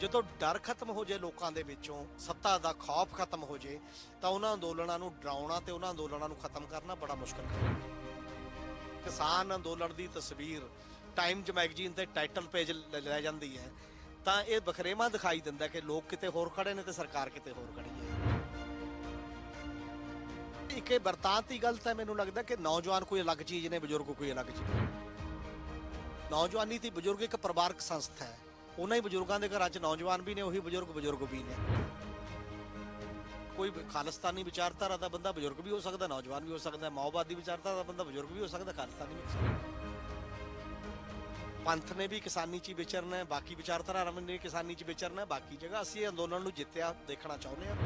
ਜਦੋਂ ਡਰ ਖਤਮ ਹੋ ਜਾਏ ਲੋਕਾਂ ਦੇ ਵਿੱਚੋਂ, ਸੱਤਾ ਦਾ ਖੌਫ ਖਤਮ ਹੋ ਜਾਏ ਤਾਂ ਉਹਨਾਂ ਅੰਦੋਲਨਾਂ ਨੂੰ ਡਰਾਉਣਾ ਤੇ ਉਹਨਾਂ ਅੰਦੋਲਨਾਂ ਨੂੰ ਖਤਮ ਕਰਨਾ ਬੜਾ ਮੁਸ਼ਕਲ ਹੈ। ਕਿਸਾਨ ਅੰਦੋਲਨ ਦੀ ਤਸਵੀਰ ਟਾਈਮਜ਼ ਮੈਗਜ਼ੀਨ ਤੇ ਟਾਈਟਲ ਪੇਜ ਲੈ ਜਾਂਦੀ ਹੈ। ਤਾਂ ਇਹ ਬਖਰੇਵਾ ਦਿਖਾਈ ਦਿੰਦਾ ਕਿ ਲੋਕ ਕਿਤੇ ਹੋਰ ਖੜੇ ਨੇ ਤੇ ਸਰਕਾਰ ਕਿਤੇ ਹੋਰ ਖੜੀ ਹੈ। ਇੱਕ ਇਹ ਵਰਤਾਂਤ ਦੀ ਗਲਤ ਹੈ ਮੈਨੂੰ ਲੱਗਦਾ ਕਿ ਨੌਜਵਾਨ ਕੋਈ ਅਲੱਗ ਚੀਜ਼ ਨੇ, ਬਜ਼ੁਰਗ ਕੋਈ ਅਲੱਗ ਚੀਜ਼। ਨੌਜਵਾਨੀ ਤੇ ਬਜ਼ੁਰਗ ਇੱਕ ਪਰਿਵਾਰਕ ਸੰਸਥਾ ਹੈ। ਉਹਨਾਂ ਹੀ ਬਜ਼ੁਰਗਾਂ ਦੇ ਘਰਾਂ 'ਚ ਨੌਜਵਾਨ ਵੀ ਨੇ, ਉਹੀ ਬਜ਼ੁਰਗ ਬਜ਼ੁਰਗ ਵੀ ਨੇ। ਕੋਈ ਖਾਲਿਸਤਾਨੀ ਵਿਚਾਰਧਾਰਾ ਦਾ ਬੰਦਾ ਬਜ਼ੁਰਗ ਵੀ ਹੋ ਸਕਦਾ, ਨੌਜਵਾਨ ਵੀ ਹੋ ਸਕਦਾ, ਮਾਓਵਾਦੀ ਵਿਚਾਰਧਾਰਾ ਦਾ ਬੰਦਾ ਬਜ਼ੁਰਗ ਵੀ ਹੋ ਸਕਦਾ, ਖਾਲਿਸਤਾਨੀ ਵੀ ਹੋ ਸਕਦਾ। ਪੰਥ ਨੇ ਵੀ ਕਿਸਾਨੀ 'ਚ ਹੀ ਵਿਚਰਨਾ ਹੈ, ਬਾਕੀ ਵਿਚਾਰਧਾਰਾ ਨੇ ਕਿਸਾਨੀ 'ਚ ਵਿਚਰਨਾ ਹੈ, ਬਾਕੀ ਜਗ੍ਹਾ ਅਸੀਂ ਇਹ ਅੰਦੋਲਨ ਨੂੰ ਜਿੱਤਿਆ, ਦੇਖਣਾ ਚਾਹੁੰਦੇ ਹਾਂ।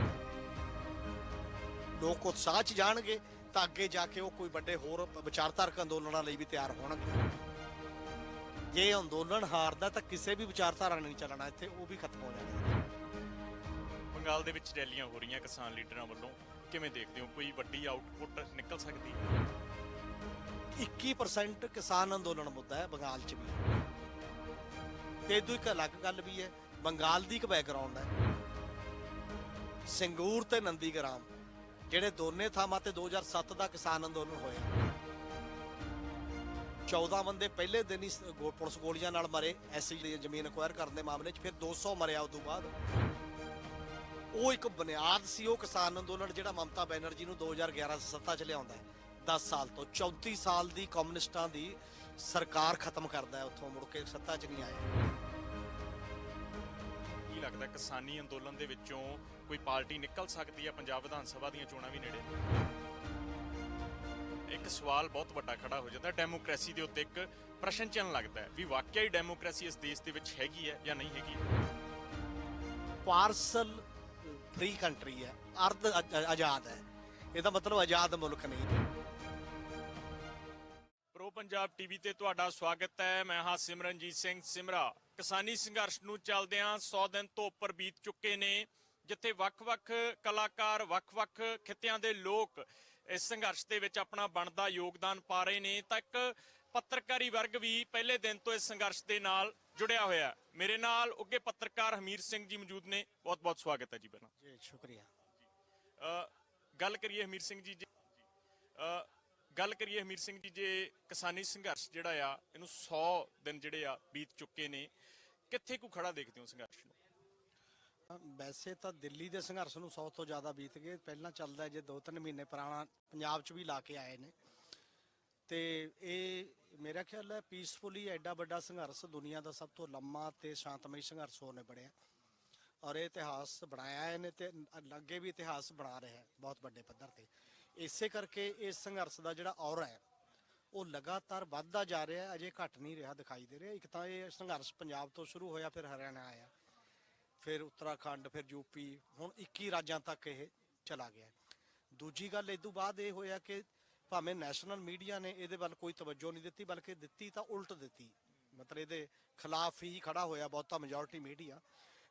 ਲੋਕ ਉਤਸ਼ਾਹ 'ਚ ਜਾਣਗੇ ਤਾਂ ਅੱਗੇ ਜਾ ਕੇ ਉਹ ਕੋਈ ਵੱਡੇ ਹੋਰ ਵਿਚਾਰਧਾਰਕ ਅੰਦੋਲਨਾਂ ਲਈ ਵੀ ਤਿਆਰ ਹੋਣਗੇ। ਜੇ ਅੰਦੋਲਨ ਹਾਰਦਾ ਤਾਂ ਕਿਸੇ ਵੀ ਵਿਚਾਰਧਾਰਾ ਨੇ ਨਹੀਂ ਚੱਲਣਾ ਇੱਥੇ ਉਹ ਵੀ ਖਤਮ ਹੋ ਜਾਣਾ। ਬੰਗਾਲ ਦੇ ਵਿੱਚ ਰੈਲੀਆਂ ਹੋ ਰਹੀਆਂ ਕਿਸਾਨ ਲੀਡਰਾਂ ਵੱਲੋਂ। ਕਿਵੇਂ ਦੇਖਦੇ ਹੋ ਕੋਈ ਵੱਡੀ ਆਊਟਪੁੱਟ ਨਿਕਲ ਸਕਦੀ ਹੈ? 21% ਕਿਸਾਨ ਅੰਦੋਲਨ ਮੁੱਦਾ ਹੈ ਬੰਗਾਲ 'ਚ ਵੀ। ਤੇ ਇਦੋਂ ਇੱਕ ਅਲੱਗ ਗੱਲ ਵੀ ਹੈ ਬੰਗਾਲ ਦੀ ਇੱਕ ਬੈਕਗ੍ਰਾਉਂਡ ਹੈ। ਸਿੰਗੂਰ ਤੇ ਨੰਦੀਗ੍ਰਾਮ ਜਿਹੜੇ ਦੋਨੇ ਥਾਵਾਂ ਤੇ 2007 ਦਾ ਕਿਸਾਨ ਅੰਦੋਲਨ ਹੋਇਆ। 14 ਬੰਦੇ ਪਹਿਲੇ ਦਿਨ ਹੀ ਸ- ਗੋ- ਪੁਲਿਸ ਗੋਲੀਆਂ ਨਾਲ ਮਰੇ ਐਸਸੀ ਦੀ ਜ਼ਮੀਨ ਅਕਵਾਇਰ ਕਰਨ ਦੇ ਮਾਮਲੇ 'ਚ ਫਿਰ 200 ਮਰਿਆ ਉਸ ਤੋਂ ਬਾਅਦ। ਉਹ ਇੱਕ ਬੁਨਿਆਦ ਸੀ, ਉਹ ਕਿਸਾਨ ਅੰਦੋਲਨ ਜਿਹੜਾ ਮਮਤਾ ਬੈਨਰਜੀ ਨੂੰ 2011 ਚ ਸੱਤਾ 'ਚ ਲਿਆਉਂਦਾ ਹੈ। 10 ਸਾਲ ਤੋਂ 34 ਸਾਲ ਦੀ ਕਮਿਊਨਿਸਟਾਂ ਦੀ ਸਰਕਾਰ ਖਤਮ ਕਰਦਾ ਹੈ ਉੱਥੋਂ, ਮੁੜ ਕੇ ਸੱਤਾ 'ਚ ਨਹੀਂ ਆਇਆ। ਕੀ ਲੱਗਦਾ ਕਿਸਾਨੀ ਅੰਦੋਲਨ ਦੇ ਵਿੱਚੋਂ ਕੋਈ ਪਾਰਟੀ ਨਿਕਲ ਸਕਦੀ ਹੈ ਪੰਜਾਬ ਵਿਧਾਨ ਸਭਾ ਦੀਆਂ ਚੋਣਾਂ ਵੀ ਨੇੜੇ? ਇੱਕ ਸਵਾਲ ਬਹੁਤ ਵੱਡਾ ਖੜਾ ਹੋ ਜਾਂਦਾ। ਡੈਮੋਕ੍ਰੇਸੀ ਦੇ ਉੱਤੇ ਇੱਕ ਪ੍ਰਸ਼ਨ ਚਿੰਨ੍ਹ ਲੱਗਦਾ ਵੀ ਵਾਕਿਆ ਹੀ ਡੈਮੋਕ੍ਰੇਸੀ ਇਸ ਦੇਸ਼ ਦੇ ਵਿੱਚ ਹੈਗੀ ਹੈ ਜਾਂ ਨਹੀਂ ਹੈਗੀ? ਪਾਰਸਲ ਫ੍ਰੀ ਕੰਟਰੀ ਹੈ ਅਰਧ ਆਜ਼- ਆਜ਼ਾਦ ਹੈ। ਇਹਦਾ ਮਤਲਬ ਆਜ਼ਾਦ ਮੁਲਕ ਨਹੀਂ। ਪ੍ਰੋ ਪੰਜਾਬ ਟੀਵੀ ਤੇ ਤੁਹਾਡਾ ਸਵਾਗਤ ਹੈ। ਮੈਂ ਹਾਂ ਸਿਮਰਨਜੀਤ ਸਿੰਘ ਸਿਮਰਾ। ਕਿਸਾਨੀ ਸੰਘਰਸ਼ ਨੂੰ ਚੱਲਦਿਆਂ 100 ਦਿਨ ਤੋਂ ਉੱਪਰ ਬੀਤ ਚੁੱਕੇ ਨੇ ਜਿੱਥੇ ਵੱਖ-ਵੱਖ ਕਲਾਕਾਰ ਵੱਖ-ਵੱਖ ਖਿੱਤਿਆਂ ਦੇ ਲੋਕ ਇਸ ਸੰਘਰਸ਼ ਦੇ ਵਿੱਚ ਆਪਣਾ ਬਣਦਾ ਯੋਗਦਾਨ ਪਾ ਰਹੇ ਨੇ ਤਾਂ ਇੱਕ ਪੱਤਰਕਾਰੀ ਵਰਗ ਵੀ ਪਹਿਲੇ ਦਿਨ ਤੋਂ ਇਸ ਸੰਘਰਸ਼ ਦੇ ਨਾਲ ਜੁੜਿਆ ਹੋਇਆ। ਮੇਰੇ ਨਾਲ ਉੱਗੇ ਪੱਤਰਕਾਰ ਹਮੀਰ ਸਿੰਘ ਜੀ ਮੌਜੂਦ ਨੇ। ਬਹੁਤ-ਬਹੁਤ ਸਵਾਗਤ ਹੈ ਜੀ ਪਹਿਲਾਂ। ਜੀ ਸ਼ੁਕਰੀਆ। ਗੱਲ ਕਰੀਏ ਹਮੀਰ ਸਿੰਘ ਜੀ ਗੱਲ ਕਰੀਏ ਹਮੀਰ ਸਿੰਘ ਜੀ ਜੇ ਕਿਸਾਨੀ ਸੰਘਰਸ਼ ਜਿਹੜਾ ਆ ਇਹਨੂੰ 100 ਦਿਨ ਜਿਹੜੇ ਆ ਬੀਤ ਚੁੱਕੇ ਨੇ ਕਿੱਥੇ ਕੁ ਖੜਾ ਦੇਖਦੇ ਹੋ ਸੰਘਰਸ਼? ਵੈਸੇ ਤਾਂ ਦਿੱਲੀ ਦੇ ਸੰਘਰਸ਼ ਨੂੰ 100 ਤੋਂ ਜ਼ਿਆਦਾ ਬੀਤ ਗਏ। ਪਹਿਲਾਂ ਚੱਲਦਾ ਜੇ 2-3 ਮਹੀਨੇ ਪੁਰਾਣਾ ਪੰਜਾਬ 'ਚ ਵੀ ਲਾ ਕੇ ਆਏ ਨੇ। ਤੇ ਇਹ ਮੇਰਾ ਖਿਆਲ ਹੈ ਪੀਸਫੁਲੀ ਐਡਾ ਵੱਡਾ ਸੰਘਰਸ਼ ਦੁਨੀਆ ਦਾ ਸਭ ਤੋਂ ਲੰਮਾ ਤੇ ਸ਼ਾਂਤਮਈ ਸੰਘਰਸ਼ ਹੋਣੇ ਬਣਿਆ ਔਰ ਇਹ ਇਤਿਹਾਸ ਬਣਾਇਆ ਇਹਨੇ ਤੇ ਅੱਗੇ ਵੀ ਇਤਿਹਾਸ ਬਣਾ ਰਿਹਾ ਹੈ ਬਹੁਤ ਵੱਡੇ ਪੱਧਰ ਤੇ। ਇਸੇ ਕਰਕੇ ਇਸ ਸੰਘਰਸ਼ ਦਾ ਜਿਹੜਾ ਔਰਾ ਹੈ, ਉਹ ਲਗਾਤਾਰ ਵੱਧਦਾ ਜਾ ਰਿਹਾ ਅਜੇ ਘਟ ਨਹੀਂ ਰਿਹਾ ਦਿਖਾਈ ਦੇ ਰਿਹਾ। ਇੱਕ ਤਾਂ ਇਹ ਸੰਘਰਸ਼ ਪੰਜਾਬ ਤੋਂ ਸ਼ੁਰੂ ਹੋਇਆ, ਫਿਰ ਹਰਿਆਣਾ ਆਇਆ। ਫਿਰ ਉੱਤਰਾਖੰਡ, ਫਿਰ ਯੂਪੀ, ਹੁਣ 21 ਰਾਜਾਂ ਤੱਕ ਇਹ ਚਲਾ ਗਿਆ ਦੂਜੀ ਗੱਲ ਇਹ ਤੋਂ ਬਾਅਦ ਇਹ ਹੋਇਆ ਕਿ ਭਾਵੇਂ ਨੈਸ਼ਨਲ ਮੀਡੀਆ ਨੇ ਇਹਦੇ ਵੱਲ ਕੋਈ ਤਵੱਜੋ ਨਹੀਂ ਦਿੱਤੀ, ਬਲਕਿ ਦਿੱਤੀ ਤਾਂ ਉਲਟ ਦਿੱਤੀ। ਮਤਲਬ ਇਹਦੇ ਖਿਲਾਫ ਹੀ ਖੜਾ ਹੋਇਆ ਬਹੁਤਾ ਮੈਜੋਰਟੀ ਮੀਡੀਆ।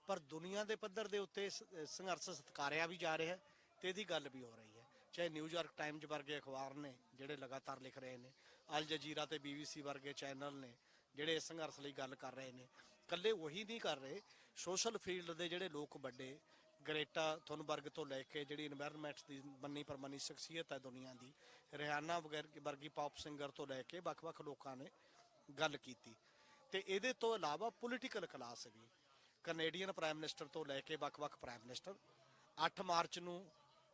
ਪਰ ਦੁਨੀਆ ਦੇ ਪੱਧਰ ਦੇ ਉੱਤੇ ਸੰਘਰਸ਼ ਸਤਕਾਰਿਆ ਵੀ ਜਾ ਰਿਹਾ ਹੈ ਤੇ ਇਹਦੀ ਗੱਲ ਵੀ ਹੋ ਰਹੀ ਹੈ। ਚਾਹੇ ਨਿਊਯਾਰਕ ਟਾਈਮਜ਼ ਵਰਗੇ ਅਖਬਾਰ ਨੇ ਜਿਹੜੇ ਲਗਾਤਾਰ ਲਿਖ ਰਹੇ ਨੇ, ਅਲ ਜਜ਼ੀਰਾ ਤੇ ਬੀਬੀਸੀ ਵਰਗੇ ਚੈਨਲ ਨੇ ਜਿਹੜੇ ਇਸ ਸੰਘਰਸ਼ ਲਈ ਗੱਲ ਕਰ ਰਹੇ ਨੇ। ਕੱਲੇ ਉਹੀ ਨਹੀਂ ਕਰ ਰਹੇ ਸੋਸ਼ਲ ਫੀਲਡ ਦੇ ਜਿਹੜੇ ਲੋਕ ਵੱਡੇ, ਗਰੇਟਾ ਥੁਨਬਰਗ ਤੋਂ ਲੈ ਕੇ ਜਿਹੜੀ এনवायरमेंट ਦੀ ਮੰਨੀ ਪਰਮਨੀ ਸ਼ਖਸੀਅਤ ਹੈ ਦੁਨੀਆ ਦੀ, ਰਿਹਾਨਾ ਵਗੈਰਾ ਵਰਗੀ ਪੌਪ ਸਿੰਗਰ ਤੋਂ ਲੈ ਕੇ ਵੱਖ-ਵੱਖ ਲੋਕਾਂ ਨੇ ਗੱਲ ਕੀਤੀ। ਤੇ ਇਹਦੇ ਤੋਂ ਇਲਾਵਾ ਪੋਲੀਟੀਕਲ ਕਲਾਸ ਵੀ ਕੈਨੇਡੀਅਨ ਪ੍ਰਾਈਮ ਮਿਨਿਸਟਰ ਤੋਂ ਲੈ ਕੇ ਵੱਖ-ਵੱਖ ਪ੍ਰਾਈਮ ਮਿਨਿਸਟਰ 8 ਮਾਰਚ ਨੂੰ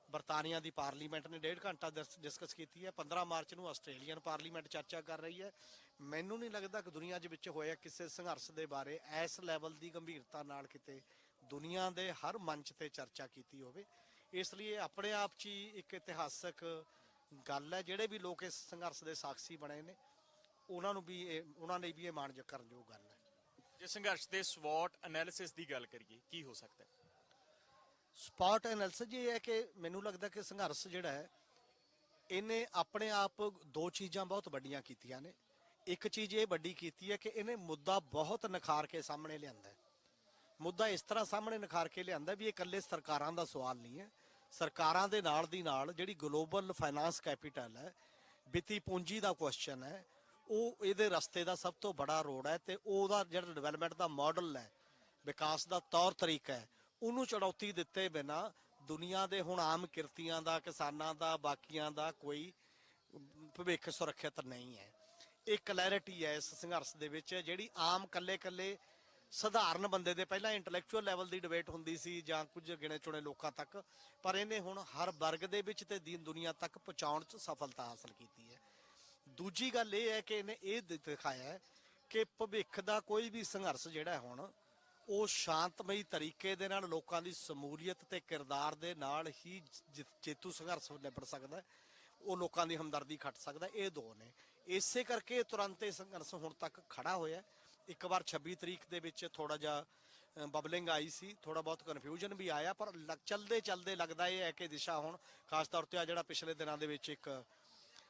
ਬਰਤਾਨੀਆ ਦੀ ਪਾਰਲੀਮੈਂਟ ਨੇ ਡੇਢ ਘੰਟਾ ਡਿਸਕਸ ਕੀਤੀ ਹੈ। 15 ਮਾਰਚ ਨੂੰ ਆਸਟ੍ਰੇਲੀਅਨ ਪਾਰਲੀਮੈਂਟ ਚਰਚਾ ਕਰ ਰਹੀ ਹੈ। ਮੈਨੂੰ ਨਹੀਂ ਲੱਗਦਾ ਕਿ ਦੁਨੀਆ ਦੇ ਵਿੱਚ ਹੋਇਆ ਕਿਸੇ ਸੰਘਰਸ਼ ਦੇ ਬਾਰੇ ਇਸ ਲੈਵਲ ਦੀ ਗੰਭੀਰਤਾ ਨਾਲ ਕਿਤੇ ਦੁਨੀਆ ਦੇ ਹਰ ਮੰਚ ਤੇ ਚਰਚਾ ਕੀਤੀ ਹੋਵੇ। ਇਸ ਲਈ ਆਪਣੇ ਆਪ 'ਚ ਹੀ ਇੱਕ ਇਤਿਹਾਸਕ ਗੱਲ ਹੈ। ਜਿਹੜੇ ਵੀ ਲੋਕ ਇਸ ਸੰਘਰਸ਼ ਦੇ ਸਾਖੀ ਬਣੇ ਨੇ, ਉਹਨਾਂ ਨੂੰ ਵੀ ਇਹ, ਉਹਨਾਂ ਲਈ ਵੀ ਇਹ ਮਾਣਯੋਗ ਕਰਨਯੋਗ ਗੱਲ ਹੈ। ਜੇ ਸੰਘਰਸ਼ ਦੇ ਸਵੌਟ ਐਨਾਲਿਸਿਸ ਦੀ ਗੱਲ ਕਰੀਏ, ਕੀ ਹੋ ਸਕਦਾ ਸਪੌਟ ਐਨਾਲਿਸਿਸ ਇਹ ਹੈ ਕਿ ਮੈਨੂੰ ਲੱਗਦਾ ਕਿ ਸੰਘਰਸ਼ ਜਿਹੜਾ ਹੈ, ਇਹਨੇ ਆਪਣੇ ਆਪ ਦੋ ਚੀਜ਼ਾਂ ਬਹੁਤ ਵੱਡੀਆਂ ਕੀਤੀਆਂ ਨੇ। ਇੱਕ ਚੀਜ਼ ਇਹ ਵੱਡੀ ਕੀਤੀ ਹੈ ਕਿ ਇਹਨੇ ਮੁੱਦਾ ਬਹੁਤ ਨਿਖਾਰ ਕੇ ਸਾਹਮਣੇ ਲਿਆਂਦਾ ਹੈ। ਮੁੱਦਾ ਇਸ ਤਰ੍ਹਾਂ ਸਾਹਮਣੇ ਨਿਖਾਰ ਕੇ ਲਿਆਂਦਾ ਵੀ ਇਹ ਇਕੱਲੇ ਸਰਕਾਰਾਂ ਦਾ ਸਵਾਲ ਨਹੀਂ ਹੈ। ਸਰਕਾਰਾਂ ਦੇ ਨਾਲ ਦੀ ਨਾਲ ਜਿਹੜੀ ਗਲੋਬਲ ਫਾਈਨਾਂਸ ਕੈਪੀਟਲ ਹੈ, ਵਿੱਤੀ ਪੂੰਜੀ ਦਾ ਕੁਐਸਚਨ ਹੈ, ਉਹ ਇਹਦੇ ਰਸਤੇ ਦਾ ਸਭ ਤੋਂ ਬੜਾ ਰੋਡ ਹੈ ਤੇ ਉਹਦਾ ਜਿਹੜਾ ਡਿਵੈਲਪਮੈਂਟ ਦਾ ਮਾਡਲ ਹੈ, ਵਿਕਾਸ ਦਾ ਤੌਰ ਤਰੀਕਾ ਹੈ ਉਹਨੂੰ ਚੁਣੌਤੀ ਦਿੱਤੇ ਬਿਨਾ ਦੁਨੀਆ ਦੇ ਹੁਣ ਆਮ ਕਿਰਤੀਆਂ ਦਾ, ਕਿਸਾਨਾਂ ਦਾ, ਬਾਕੀਆਂ ਦਾ ਕੋਈ ਭਵਿੱਖ ਸੁਰੱਖਿਅਤ ਨਹੀਂ ਹੈ। ਇਹ ਕਲੈਰਿਟੀ ਹੈ ਇਸ ਸੰਘਰਸ਼ ਦੇ ਵਿੱਚ, ਜਿਹੜੀ ਆਮ ਕੱਲੇ-ਕੱਲੇ ਸਧਾਰਨ ਬੰਦੇ ਦੇ ਪਹਿਲਾਂ ਇੰਟੈਲੈਕਚੁਅਲ ਲੈਵਲ ਦੀ ਡਿਬੇਟ ਹੁੰਦੀ ਸੀ ਜਾਂ ਕੁਝ ਗਿਣੇ ਚੁਣੇ ਲੋਕਾਂ ਤੱਕ, ਪਰ ਇਹਨੇ ਹੁਣ ਹਰ ਵਰਗ ਦੇ ਵਿੱਚ ਤੇ ਦੀਨ ਦੁਨੀਆ ਤੱਕ ਪਹੁੰਚਾਉਣ 'ਚ ਸਫਲਤਾ ਹਾਸਲ ਕੀਤੀ ਹੈ। ਦੂਜੀ ਗੱਲ ਇਹ ਹੈ ਕਿ ਇਹਨੇ ਇਹ ਦਿਖਾਇਆ ਕਿ ਭਵਿੱਖ ਦਾ ਕੋਈ ਵੀ ਸੰਘਰਸ਼ ਜਿਹੜਾ ਹੁਣ ਉਹ ਸ਼ਾਂਤਮਈ ਤਰੀਕੇ ਦੇ ਨਾਲ ਲੋਕਾਂ ਦੀ ਸਮੂਲੀਅਤ ਤੇ ਕਿਰਦਾਰ ਦੇ ਨਾਲ ਹੀ ਜ- ਜੇਤੂ ਸੰਘਰਸ਼ ਨਿਬੜ ਸਕਦਾ ਉਹ ਲੋਕਾਂ ਦੀ ਹਮਦਰਦੀ ਖੱਟ ਸਕਦਾ ਇਹ ਦੋ ਨੇ। ਇਸੇ ਕਰਕੇ ਤੁਰੰਤ ਇਹ ਸੰਘਰਸ਼ ਹੁਣ ਤੱਕ ਖੜਾ ਹੋਇਆ ਇੱਕ ਵਾਰ 26 ਤਰੀਕ ਦੇ ਵਿੱਚ ਥੋੜਾ ਜਿਹਾ ਬਬਲਿੰਗ ਆਈ ਸੀ। ਥੋੜਾ ਬਹੁਤ ਕਨਫਿਊਜ਼ਨ ਵੀ ਆਇਆ, ਪਰ ਲੱਗ- ਚੱਲਦੇ ਚੱਲਦੇ ਲੱਗਦਾ ਇਹ ਹੈ ਕਿ ਦਿਸ਼ਾ ਹੁਣ ਖਾਸ ਤੌਰ ਤੇ ਆ ਜਿਹੜਾ ਪਿਛਲੇ ਦਿਨਾਂ ਦੇ ਵਿੱਚ ਇੱਕ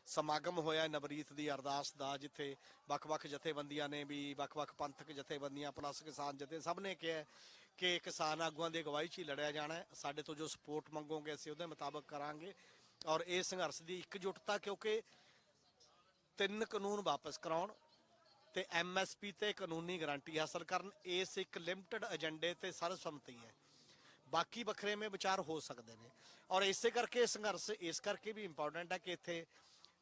ਸਮਾਗਮ ਹੋਇਆ ਨਵਰੀਤ ਦੀ ਅਰਦਾਸ ਦਾ, ਜਿੱਥੇ ਵੱਖ-ਵੱਖ ਜਥੇਬੰਦੀਆਂ ਨੇ ਵੀ ਵੱਖ-ਵੱਖ ਪੰਥਕ ਜਥੇਬੰਦੀਆਂ ਪਲੱਸ ਕਿਸਾਨ ਜਥੇ, ਸਭ ਨੇ ਕਿਹਾ ਕਿ ਕਿਸਾਨ ਆਗੂਆਂ ਦੀ ਅਗਵਾਈ 'ਚ ਹੀ ਲੜਿਆ ਜਾਣਾ ਸਾਡੇ ਤੋਂ ਜੋ ਸਪੋਰਟ ਮੰਗੋਗੇ, ਅਸੀਂ ਉਹਦੇ ਮੁਤਾਬਕ ਕਰਾਂਗੇ। ਔਰ ਇਹ ਸੰਘਰਸ਼ ਦੀ ਇੱਕਜੁੱਟਤਾ, ਕਿਉਂਕਿ ਤਿੰਨ ਕਾਨੂੰਨ ਵਾਪਸ ਕਰਾਉਣ ਤੇ ਐਮਐਸਪੀ ਤੇ ਕਾਨੂੰਨੀ ਗਾਰੰਟੀ ਹਾਸਲ ਕਰਨ, ਇਸ ਇੱਕ ਲਿਮਟਿਡ ਏਜੰਡੇ ਤੇ ਸਰਬਸੰਮਤੀ ਹੈ। ਬਾਕੀ ਵੱਖਰੇਵੇਂ ਵਿਚਾਰ ਹੋ ਸਕਦੇ ਨੇ। ਔਰ ਇਸੇ ਕਰਕੇ ਸੰਘਰਸ਼ ਇਸ ਕਰਕੇ ਵੀ ਇੰਪੋਰਟੈਂਟ ਹੈ ਕਿ ਇੱਥੇ